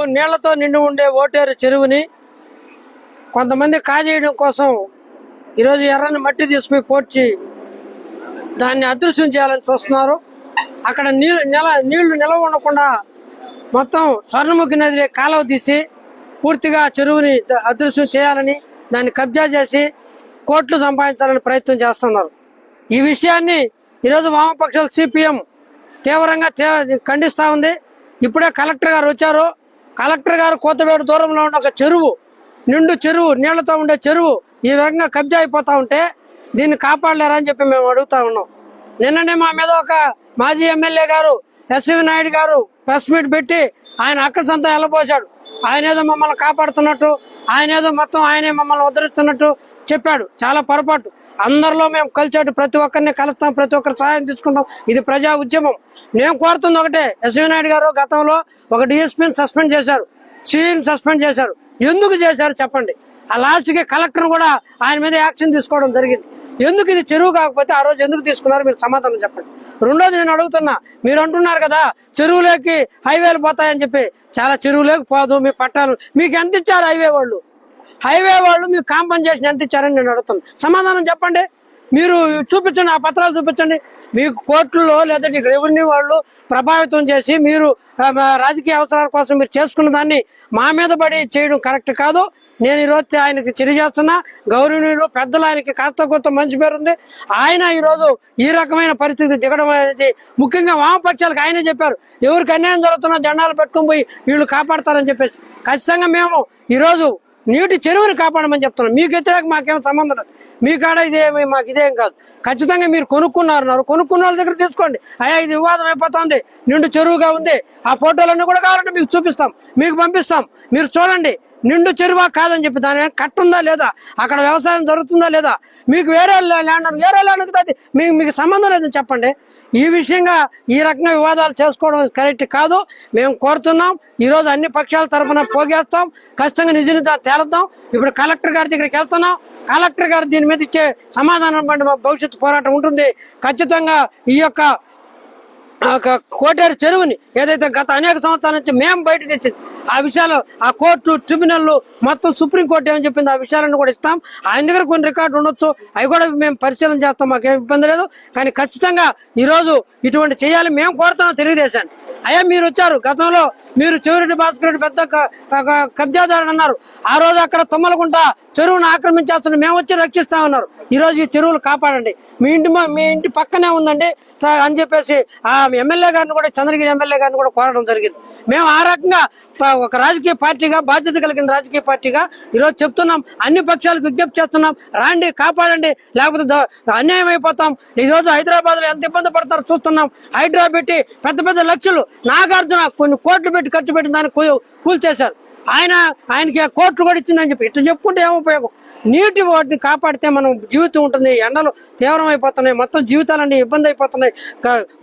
నీళ్ళతో నిండి ఉండే ఓటేరు చెరువుని కొంతమంది కాజేయడం కోసం ఈరోజు ఎర్రని మట్టి తీసుకుని పోడ్చి దాన్ని అదృశ్యం చేయాలని చూస్తున్నారు. అక్కడ నీళ్ళు నెల నీళ్ళు నిలవ ఉండకుండా మొత్తం స్వర్ణముఖి నదిలే కాలువ తీసి పూర్తిగా చెరువుని అదృశ్యం చేయాలని దాన్ని కబ్జా చేసి కోట్లు సంపాదించాలని ప్రయత్నం చేస్తున్నారు. ఈ విషయాన్ని ఈరోజు వామపక్షాలు సిపిఎం తీవ్రంగా తే- ఖండిస్తూ ఉంది. ఇప్పుడే కలెక్టర్ గారు వచ్చారు. కలెక్టర్ గారు కోతవేడు దూరంలో ఉన్న ఒక చెరువు నిండు చెరువు నీళ్ళతో ఉండే చెరువు ఈ విధంగా కబ్జా అయిపోతా ఉంటే దీన్ని కాపాడలేరా అని చెప్పి మేము అడుగుతా ఉన్నాం. నిన్ననే మా మీద ఒక మాజీ ఎమ్మెల్యే గారు ఎస్వి నాయుడు గారు ప్రెస్ మీట్ పెట్టి ఆయన అక్క సొంతం వెళ్ళబోసాడు ఆయన ఏదో మమ్మల్ని కాపాడుతున్నట్టు ఆయన ఏదో మొత్తం ఆయనే మమ్మల్ని ఉద్ధరిస్తున్నట్టు చెప్పాడు. చాలా పొరపాటు. అందరిలో మేము కలిసేటు ప్రతి ఒక్కరిని కలుస్తాం ప్రతి ఒక్కరు సహాయం తీసుకుంటాం. ఇది ప్రజా ఉద్యమం. నేను కోరుతుంది ఒకటే. ఎస్వి నాయుడు గారు గతంలో ఒక డిఎస్పీని సస్పెండ్ చేశారు. సిఈని సస్పెండ్ చేశారు. ఎందుకు చేశారు చెప్పండి. ఆ లాస్ట్కి కలెక్టర్ కూడా ఆయన మీద యాక్షన్ తీసుకోవడం జరిగింది. ఎందుకు ఇది చెరువు కాకపోతే ఆ రోజు ఎందుకు తీసుకున్నారు మీరు సమాధానం చెప్పండి. రెండోది నేను అడుగుతున్నా. మీరు అంటున్నారు కదా చెరువులోకి హైవేలు పోతాయని చెప్పి. చాలా చెరువులోకి పోదు మీ పట్టాలు. మీకు ఎంత ఇచ్చారు హైవే వాళ్ళు? హైవే వాళ్ళు మీకు కాంపన్సేషన్ ఎంత ఇచ్చారని నేను అడుగుతాను. సమాధానం చెప్పండి. మీరు చూపించండి ఆ పత్రాలు చూపించండి. మీకు కోర్టులో లేదా రెవెన్యూ వాళ్ళు ప్రభావితం చేసి మీరు రాజకీయ అవసరాల కోసం మీరు చేసుకున్న దాన్ని మా మీద పడి చేయడం కరెక్ట్ కాదు. నేను ఈరోజు ఆయనకి తెలియజేస్తున్నా. గౌరవనీయులు పెద్దలు ఆయనకి కాస్త కొంత మంచి పేరు ఉంది. ఆయన ఈరోజు ఈ రకమైన పరిస్థితి దిగడం అనేది ముఖ్యంగా వామపక్షాలకు ఆయనే చెప్పారు. ఎవరికి అన్యాయం జరుగుతున్నా జెండాలు పెట్టుకుని పోయి వీళ్ళు కాపాడతారని చెప్పేసి. ఖచ్చితంగా మేము ఈరోజు నీటి చెరువుని కాపాడమని చెప్తున్నాం. మీకు వ్యతిరేక మాకేం సంబంధం లేదు. మీ కాడ ఇదేమి మాకు ఇదేం కాదు. ఖచ్చితంగా మీరు కొనుక్కున్నారు కొనుక్కున్న వాళ్ళ దగ్గర తీసుకోండి. అయ్యా ఇది వివాదం అయిపోతుంది. నిండు చెరువుగా ఉంది. ఆ ఫోటోలన్నీ కూడా కావాలంటే మీకు చూపిస్తాం. మీకు పంపిస్తాం. మీరు చూడండి. నిండు చెరువా కాదని చెప్పి దాని కట్టుందా లేదా? అక్కడ వ్యవసాయం జరుగుతుందా లేదా? మీకు వేరే ల్యాండ్ వేరే ల్యాండ్ ఉంటుంది? అది మీకు మీకు సంబంధం లేదని చెప్పండి. ఈ విషయంగా ఈ రకంగా వివాదాలు చేసుకోవడం కరెక్ట్ కాదు. మేము కోరుతున్నాం. ఈ రోజు అన్ని పక్షాల తరఫున పోగేస్తాం. ఖచ్చితంగా నిజ నిర్ధారణ తేలుద్దాం. ఇప్పుడు కలెక్టర్ గారి దగ్గరికి వెళ్తున్నాం. కలెక్టర్ గారు దీని మీద ఇచ్చే సమాధానం బట్టి మా భవిష్యత్తు పోరాటం ఉంటుంది. ఖచ్చితంగా ఈ యొక్క కోటేరు చెరువుని ఏదైతే గత అనేక సంవత్సరాల నుంచి మేము బయట తెచ్చింది ఆ విషయాలు ఆ కోర్టు ట్రిబ్యునల్ మొత్తం సుప్రీం కోర్టు ఏమని చెప్పింది ఆ విషయాలను కూడా ఇస్తాం. ఆయన దగ్గర కొన్ని రికార్డు ఉండొచ్చు అవి కూడా మేము పరిశీలన చేస్తాం మాకేం ఇబ్బంది లేదు. కానీ ఖచ్చితంగా ఈ రోజు ఇటువంటి చేయాలి మేము కోరుతున్నాం తెలుగుదేశాన్ని. అయ్యా మీరు వచ్చారు. గతంలో మీరు చెవిరెడ్డి భాస్కర్ రెడ్డి పెద్ద క- కబ్జాదారుడు అన్నారు. ఆ రోజు అక్కడ తుమ్మలకుంట చెరువును ఆక్రమించేస్తున్న మేము వచ్చి రక్షిస్తామన్నారు. ఈ రోజు ఈ చెరువులు కాపాడండి. మీ ఇంటి మీ ఇంటి పక్కనే ఉందండి. అని చెప్పేసి ఆ ఎమ్మెల్యే గారిని కూడా చంద్రగిరి ఎమ్మెల్యే గారిని కూడా కోరడం జరిగింది. మేము ఆ రకంగా ఒక రాజకీయ పార్టీగా బాధ్యత కలిగిన రాజకీయ పార్టీగా ఈరోజు చెప్తున్నాం. అన్ని పక్షాలకు విజ్ఞప్తి చేస్తున్నాం. రాండి కాపాడండి. లేకపోతే అన్యాయం అయిపోతాం ఈ రోజు హైదరాబాద్లో ఎంత ఇబ్బంది పడతారో చూస్తున్నాం. హైడ్రా పెట్టి పెద్ద పెద్ద లక్షలు నాగార్జున కొన్ని కోట్లు పెట్టి ఖర్చు పెట్టిన దాన్ని కూల్చేశారు. ఆయన ఆయనకి కోట్లు కూడా ఇచ్చిందని చెప్పి ఇట్లా చెప్పుకుంటే ఏం ఉపయోగం? నీటి వాటిని కాపాడితే మనం జీవితం ఉంటుంది ఎండలు తీవ్రం అయిపోతున్నాయి మొత్తం జీవితాలన్నీ ఇబ్బంది అయిపోతున్నాయి.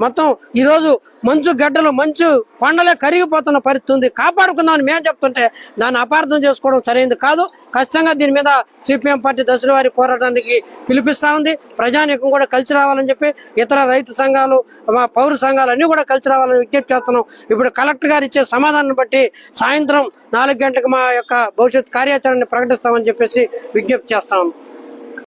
మొత్తం ఈ రోజు మంచు గడ్డలు మంచు కొండలే కరిగిపోతున్న పరిస్థితి ఉంది. కాపాడుకుందామని మేము చెప్తుంటే దాన్ని అపార్థం చేసుకోవడం సరైనది కాదు. ఖచ్చితంగా దీని మీద సిపిఎం పార్టీ దశల వారి పోరాటానికి పిలిపిస్తా ఉంది. ప్రజానీకం కూడా కలిసి రావాలని చెప్పి ఇతర రైతు సంఘాలు మా పౌర సంఘాలు అన్ని కూడా కలిసి రావాలని విజ్ఞప్తి చేస్తున్నాం. ఇప్పుడు కలెక్టర్ గారు ఇచ్చే సమాధానం బట్టి సాయంత్రం నాలుగు గంటలకు మా యొక్క భవిష్యత్ కార్యాచరణని ప్రకటిస్తామని చెప్పేసి విజ్ఞప్తి చేస్తాం